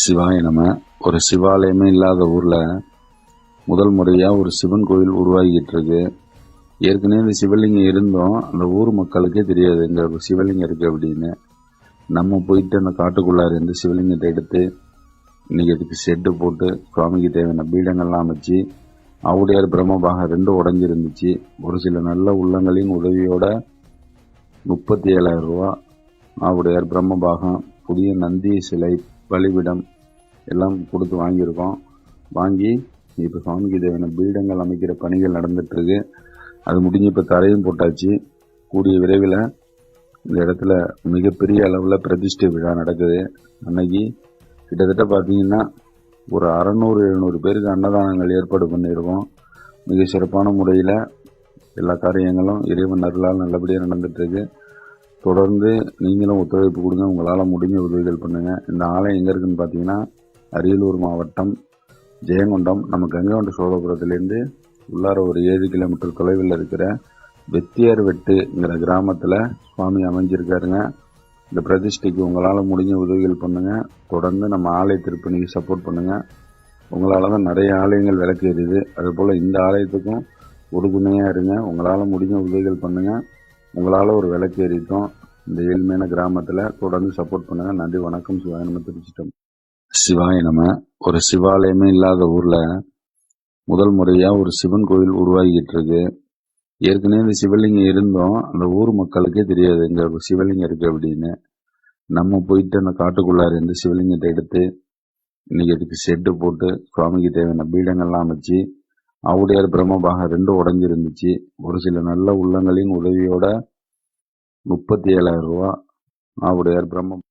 சிவாய நம்ம ஒரு சிவாலயமே இல்லாத ஊரில் முதல் முறையாக ஒரு சிவன் கோயில் உருவாகிட்டு இருக்கு ஏற்கனவே இந்த சிவலிங்கம் இருந்தோம். அந்த ஊர் மக்களுக்கே தெரியாது இங்கே சிவலிங்கம் இருக்கு அப்படின்னு. நம்ம போயிட்டு அந்த காட்டுக்குள்ளார் இருந்து சிவலிங்கத்தை எடுத்து இன்னைக்கு அதுக்கு செட்டு போட்டு சுவாமிக்கு தேவையான பீடங்கள்லாம் அமைச்சு ஆவுடையார் பிரம்மபாகம் ரெண்டும் உடஞ்சிருந்துச்சு. ஒரு சில நல்ல உள்ளங்களின் உதவியோட முப்பத்தி ஏழாயிரம் ரூபா ஆவுடையார் பிரம்மபாகம் புதிய நந்தி சிலை பலிபிடம் எல்லாம் கொடுத்து வாங்கியிருக்கோம். வாங்கி இப்போ சுவாமிக்கு தேவையான பீடங்கள் அமைக்கிற பணிகள் நடந்துட்டுருக்கு. அது முடிஞ்சு இப்போ தரையும் போட்டாச்சு. கூடிய விரைவில் இந்த இடத்துல மிகப்பெரிய அளவில் பிரதிஷ்டை விழா நடக்குது. அன்னைக்கு கிட்டத்தட்ட பார்த்தீங்கன்னா ஒரு அறநூறு எழுநூறு பேருக்கு அன்னதானங்கள் ஏற்பாடு பண்ணியிருக்கோம். மிக சிறப்பான முறையில் எல்லா காரியங்களும் இறைவன் அருளால் நல்லபடியாக நடந்துட்டுருக்கு. தொடர்ந்து நீங்களும் ஒத்துழைப்பு கொடுங்க. உங்களால் முடிஞ்ச உதவிகள் பண்ணுங்க. இந்த ஆலயம் எங்கே இருக்குன்னு பார்த்தீங்கன்னா அரியலூர் மாவட்டம் ஜெயங்கொண்டம். நம்ம கங்கைகொண்ட சோழபுரத்துலேருந்து உள்ளார ஒரு ஏழு கிலோமீட்டர் தொலைவில் இருக்கிற வெத்தியார் வெட்டுங்கிற கிராமத்தில் சுவாமி அமைஞ்சிருக்காருங்க. இந்த பிரதிஷ்டைக்கு உங்களால் முடிஞ்ச உதவிகள் பண்ணுங்க. தொடர்ந்து நம்ம ஆலய திருப்பணிக்கு சப்போர்ட் பண்ணுங்க. உங்களால் தான் நிறைய ஆலயங்கள் விளக்கு அதுபோல் இந்த ஆலயத்துக்கும் உறுதுணையாக இருங்க. உங்களால் முடிஞ்ச உதவிகள் பண்ணுங்கள் உங்களால் ஒரு விளக்கு எரித்தோம் இந்த ஏழ்மையான கிராமத்தில் தொடர்ந்து சப்போர்ட் பண்ணுங்க. நன்றி வணக்கம் சிவாய நம்ம திருச்சிட்டோம் சிவாய நம்ம ஒரு சிவாலயமே இல்லாத ஊரில் முதல் முறையாக ஒரு சிவன் கோயில் உருவாகிட்டு இருக்கு ஏற்கனவே இந்த சிவலிங்கம் இருந்தோம். அந்த ஊர் மக்களுக்கே தெரியாது இங்கே ஒரு சிவலிங்கம் இருக்கு அப்படின்னு. நம்ம போயிட்டு அந்த காட்டுக்குள்ளார இருந்து சிவலிங்கத்தை எடுத்து இன்னைக்கு அதுக்கு ஷெட்டு போட்டு சுவாமிக்கு தேவையான பீடங்கள்லாம் அமைச்சு ஆவுடையார் பிரம்மபாகம் ரெண்டும் உடஞ்சிருந்துச்சு. ஒரு சில நல்ல உள்ளங்களின் உதவியோட முப்பத்தி ஏழாயிரம் ரூபா ஆவுடையார் பிரம்ம